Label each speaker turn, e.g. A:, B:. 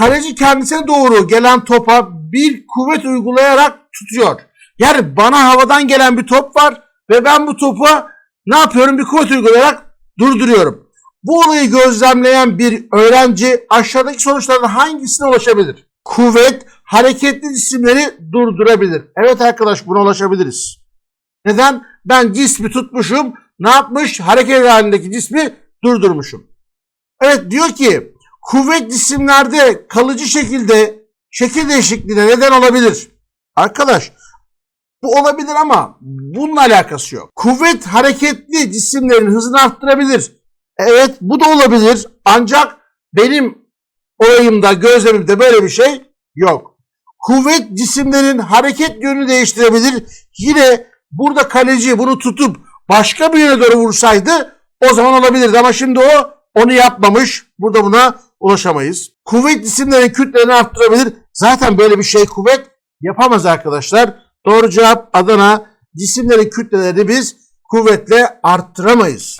A: kaleci kendisine doğru gelen topa bir kuvvet uygulayarak tutuyor. Yani bana havadan gelen bir top var ve ben bu topa ne yapıyorum? Bir kuvvet uygulayarak durduruyorum. Bu olayı gözlemleyen bir öğrenci aşağıdaki sonuçlardan hangisine ulaşabilir? Kuvvet hareketli cisimleri durdurabilir. Evet arkadaş buna ulaşabiliriz. Neden? Ben cismi tutmuşum. Ne yapmış? Hareket halindeki cismi durdurmuşum. Evet diyor ki kuvvet cisimlerde kalıcı şekilde şekil değişikliğine neden olabilir. Arkadaş bu olabilir ama bununla alakası yok. Kuvvet hareketli cisimlerin hızını arttırabilir. Evet bu da olabilir ancak benim olayımda gözlemimde böyle bir şey yok. Kuvvet cisimlerin hareket yönünü değiştirebilir. Yine burada kaleci bunu tutup başka bir yöne doğru vursaydı o zaman olabilirdi ama şimdi o onu yapmamış. Burada buna ulaşamayız. Kuvvet cisimlerin kütlelerini arttırabilir. Zaten böyle bir şey kuvvet yapamaz arkadaşlar. Doğru cevap Adana. Cisimlerin kütlelerini biz kuvvetle arttıramayız.